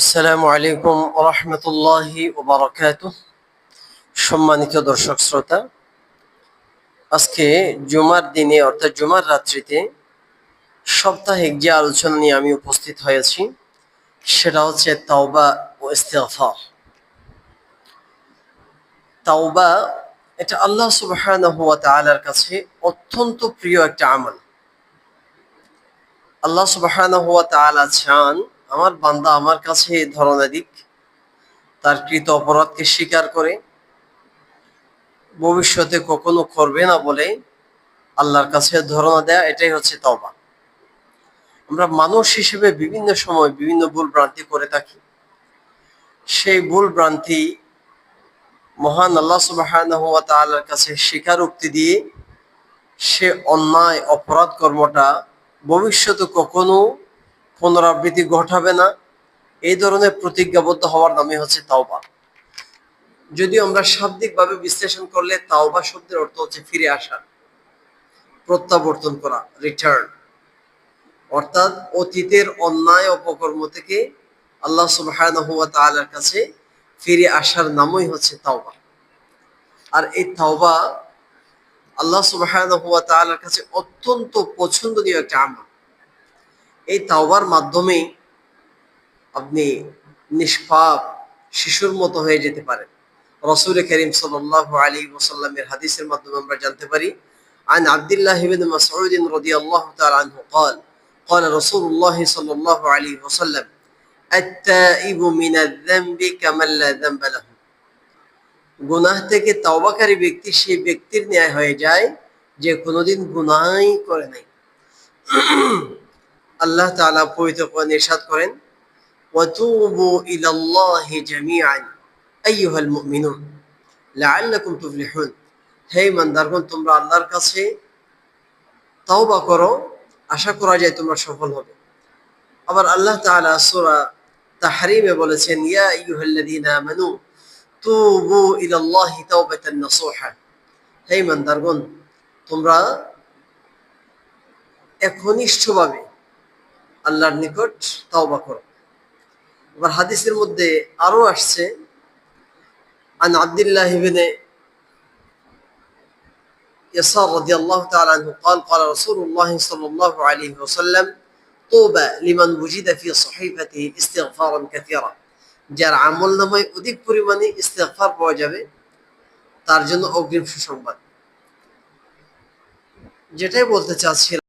আসসালামু আলাইকুম রহমতুল্লাহি ওবরাকাত সম্মানিত দর্শক শ্রোতা, আজকে জুমার দিনে অর্থাৎ জুমার রাত্রিতে সাপ্তাহিক যে আলোচনা নিয়ে আমি উপস্থিত হয়েছি, সেটা হচ্ছে তাওবা ও ইস্তেগফার। তাওবা এটা আল্লাহ সুবহানাহু ওয়া তাআলার কাছে অত্যন্ত প্রিয় একটা আমল। আল্লাহ সুবহানাহু ওয়া তাআলা চান আমার বান্দা আমার কাছে এই ধরনের দিক, তার কৃত অপরাধকে স্বীকার করে, ভবিষ্যতে কখনো করবে না বলে আল্লাহর কাছে ধারণা দেয়া, এটাই হচ্ছে তওবা। আমরা মানুষ হিসেবে বিভিন্ন সময় বিভিন্ন ভুল ভ্রান্তি করে থাকি। সেই ভুল ভ্রান্তি মহান আল্লাহ তাআলার কাছে স্বীকারোক্তি দিয়ে সে অন্যায়, অপরাধ কর্মটা ভবিষ্যতে কখনো পুনরাবৃত্তি ঘটাবে না। এই ধরনের প্রতিজ্ঞাবদ্ধ হওয়ার নামে হচ্ছে তাওবা। যদিও আমরা শাব্দিকভাবে বিশ্লেষণ করলে তাওবা শব্দের অর্থ হচ্ছে ফিরে আসা, প্রত্যাবর্তন করা রিটার্ন অর্থাৎ অতীতের অন্যায় অপকর্ম থেকে আল্লাহ তাআলার কাছে ফিরে আসার নামই হচ্ছে তাওবা। আর এই তাওবা আল্লাহ তাআলার কাছে অত্যন্ত পছন্দনীয় একটা আমল। এই তাওবার মাধ্যমে আপনি নিষ্পাপ শিশুর মতো হয়ে যেতে পারেন রসুল করিম সাল্লাল্লাহু আলী ওসাল্লামের হাদিসের মাধ্যমে আমরা জানতে পারি عن عبد الله بن مسعود رضي الله تعالى عنه قال قال رسول الله صلى الله عليه وسلم التائب من الذنب كمن لا ذنب له গুনাহ থেকে তওবাকারী ব্যক্তি সেই ব্যক্তির ন্যায় হয়ে যায় যে কোনোদিন গুনাহই করে নাই আল্লাহ তাআলা পবিত্র কোরআনে ইরশাদ করেন, ওয়াতুবু ইলাল্লাহি জামিআন, আইয়ুহাল মুমিনুন, লাআল্লাকুম তুফলিহুন। হে ইমানদারগণ, তোমরা আল্লাহর কাছে তাওবা করো, আশা করা যায় তোমরা সফল হবে। আবার আল্লাহ তাআলা সূরা তাহরিমে বলেছেন, ইয়া আইয়ুহাল্লাযীনা আমানু, তুবু ইলাল্লাহি তাওবাতান নাসুহা। হে ইমানদারগণ, তোমরা একনিষ্ঠভাবে আল্লাহর নিকট তাওবা করো এবার হাদিসের মধ্যে আরো আসছে عن عبد الله بن يسار رضي الله تعالى عنه قال قال رسول الله صلى الله عليه وسلم طوبى لمن وجد في صحيفته استغفارا كثيرا যার আমল নামায় অধিক পরিমাণে ইস্তেগফার পাওয়া যাবে তার জন্য অগ্রিম সুসংবাদ যেটাই বলতে চাচ্ছিলাম